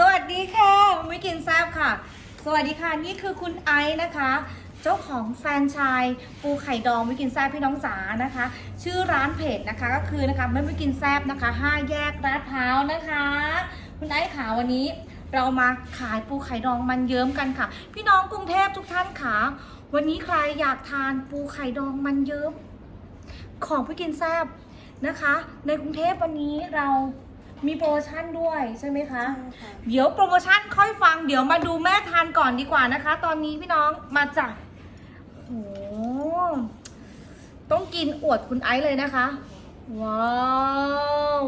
สวัสดีค่ะม่กินแซบค่ะ สวัสดีค่ะ นี่คือคุณไอซ์นะคะ เจ้าของแฟนชายปูไข่ดองม่กินแซบพี่น้องจ๋านะคะ ชื่อร้านเพจนะคะก็คือนะคะไม่ม่กินแซบนะคะห้าแยกลาดพร้าวนะคะ คุณไอซ์ขาวันนี้เรามาขายปูไข่ดองมันเยิ้มกันค่ะ พี่น้องกรุงเทพทุกท่านค่ะ วันนี้ใครอยากทานปูไข่ดองมันเยิ้มของพี่กินแซบนะคะ ในกรุงเทพวันนี้เรา มีโปรโมชั่นด้วยใช่ไหมคะ เดี๋ยวโปรโมชั่นค่อยฟัง เดี๋ยวมาดูแม่ทานก่อนดีกว่านะคะ ตอนนี้พี่น้องมาจากโหต้องกินอวดคุณไอซ์เลยนะคะ ว้าว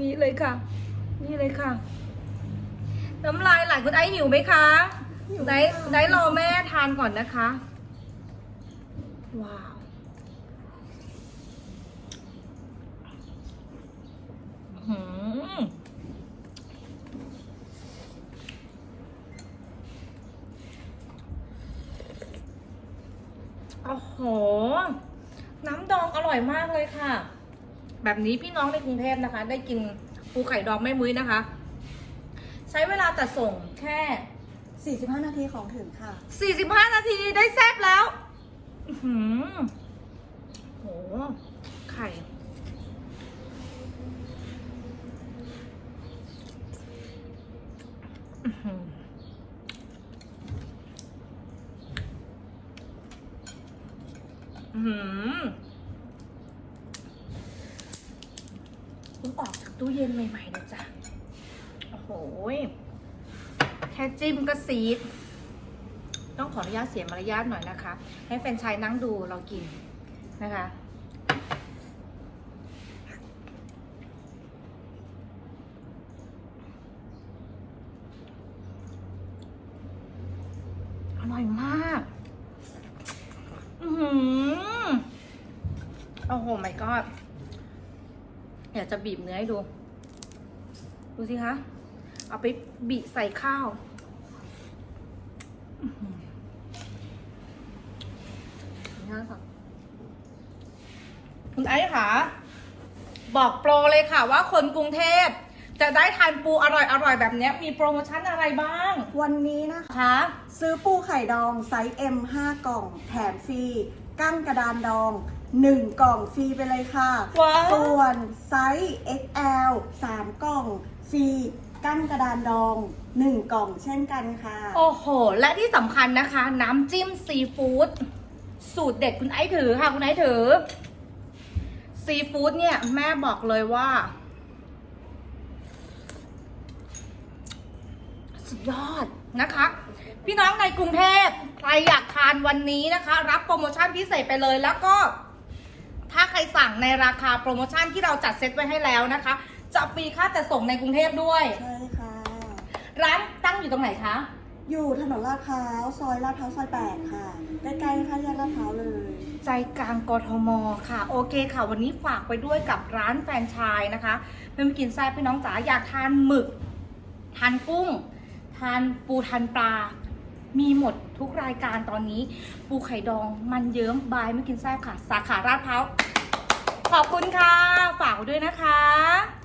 นี่เลยค่ะ นี่เลยค่ะ น้ำลายไหลคุณไอซ์หิวไหมคะหิวได้ค่ะได้รอแม่ทานก่อนนะคะ ว้าว หืม โอ้โห น้ำดองอร่อยมากเลยค่ะ แบบนี้พี่น้องในกรุงเทพนะคะ ได้กินปูไข่ดองแม่มุ้ยนะคะ ใช้เวลาจัดส่งแค่ 45 นาทีของถึงค่ะ 45 นาทีได้แซ่บแล้วอื้อหือโห ไข่ อื้อหืออื้อ หือเพิ่งออกจากตู้เย็นใหม่ๆเลยจ้ะ โอ้โห แค่จิ้มก็ซีด ต้องขออนุญาตเสียมารยาทหน่อยนะคะ ให้แฟนชายนั่งดูเรากินนะคะ อร่อยมาก อือหือ โอ้โห my god อยากจะบีบเนื้อให้ดู ดูสิคะ เอาไปบีใส่ข้าวนี่ค่ะคุณไอ้ค่ะบอกโปรเลยค่ะว่าคนกรุงเทพ จะได้ทานปูอร่อยอร่อยๆแบบเนี้ยมีโปรโมชั่นอะไรบ้าง วันนี้นะคะคะ ซื้อปูไข่ดองไซส์ M 5 กล่อง แถมฟรีกั้งกระดานดอง 1 กล่องฟรีไปเลยค่ะ ว้าว ส่วนไซส์ XL 3 กล่องฟรีกั้งกระดานดอง 1 กล่องเช่นกันค่ะ โอ้โห และที่สำคัญนะคะ น้ำจิ้มซีฟู้ดสูตรเด็ดคุณไอ้ถือค่ะคุณไอ้ถือ ซีฟู้ดเนี่ย แม่บอกเลยว่า สุดยอดนะคะ พี่น้องในกรุงเทพใครอยากทานวันนี้นะคะ รับโปรโมชั่นพิเศษไปเลยแล้วก็ถ้า ใครสั่งในราคาโปรโมชั่นที่เราจัดเซตไว้ให้แล้วนะคะ จะฟรีค่าจัดส่งในกรุงเทพด้วย ใช่ค่ะ ร้านตั้งอยู่ตรงไหนคะ อยู่ถนนลาดพร้าวซอยลาดพร้าวซอย8ค่ะใกล้ๆค่ะแยกลาดพร้าวเลย ใจกลางกทมค่ะ โอเคค่ะ วันนี้ฝากไปด้วยกับร้านแฟรนไชายนะคะเพื่อนกินแซ่บพี่น้องจ๋าอยากทานหมึก ทานกุ้ง ทานปูทานปลา มีหมดทุกรายการตอนนี้ ปูไข่ดองมันเยิ้มบายไม่กินแซ่บค่ะ สาขาราดพร้าว ขอบคุณค่ะ ฝากด้วยนะคะ